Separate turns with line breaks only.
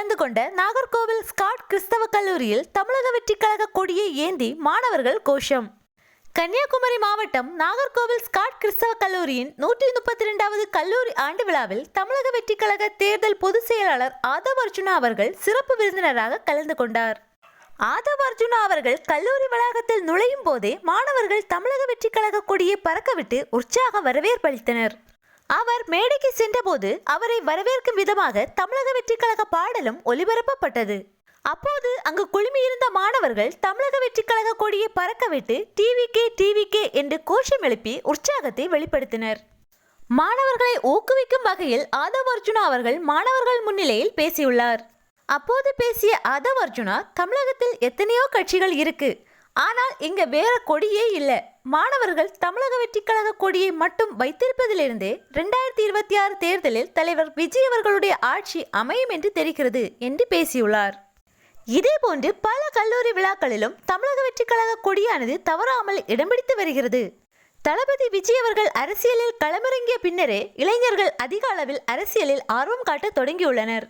கொண்ட நாகர்கோவில் ஸ்காட் கிறிஸ்தவ கல்லூரியில் தமிழக வெற்றிக் கழக கொடியை ஏந்தி மாணவர்கள் கோஷம். கன்னியாகுமரி மாவட்டம் நாகர்கோவில் ஸ்காட் கிறிஸ்தவ கல்லூரியின் நூற்றி முப்பத்தி ரெண்டாவது கல்லூரி ஆண்டு விழாவில் தமிழக வெற்றிக்கழக தேர்தல் பொதுச் செயலாளர் ஆதவ் அர்ஜுனா அவர்கள் சிறப்பு விருந்தினராக கலந்து கொண்டார். ஆதவ் அர்ஜுனா அவர்கள் கல்லூரி வளாகத்தில் நுழையும் போதே மாணவர்கள் தமிழக வெற்றிக்கழக கொடியை பறக்கவிட்டு உற்சாக வரவேற்பளித்தனர் அவர் மேடைக்கு சென்றபோது அவரை வரவேற்கும் விதமாக தமிழக வெற்றிக்கழக பாடலும் ஒலிபரப்பப்பட்டது அப்போது அங்கு குழுமியிருந்த மாணவர்கள் தமிழக வெற்றிக்கழக கொடியை பறக்கவிட்டு டிவிகே டிவிகே என்று கோஷம் எழுப்பி உற்சாகத்தை வெளிப்படுத்தினர். மாணவர்களை ஊக்குவிக்கும் வகையில் ஆதவ் அர்ஜுனா அவர்கள் மாணவர்கள் முன்னிலையில் பேசியுள்ளார். அப்போது பேசிய ஆதவ் அர்ஜுனா தமிழகத்தில் எத்தனையோ கட்சிகள் இருக்கு. ஆனால் இங்க வேற கொடியே இல்லை. மாணவர்கள் தமிழக வெற்றிக் கழக கொடியை மட்டும் வைத்திருப்பதிலிருந்தே ரெண்டாயிரத்தி இருபத்தி ஆறு தேர்தலில் தலைவர் விஜய் அவர்களுடைய ஆட்சி அமையும் என்று தெரிகிறது என்று பேசியுள்ளார். இதேபோன்று பல கல்லூரி விழாக்களிலும் தமிழக வெற்றிக் கழக கொடியானது தவறாமல் இடம் பிடித்து வருகிறது. தளபதி விஜய் அவர்கள் அரசியலில் களமிறங்கிய பின்னரே இளைஞர்கள் அதிக அளவில் அரசியலில் ஆர்வம் காட்ட தொடங்கியுள்ளனர்.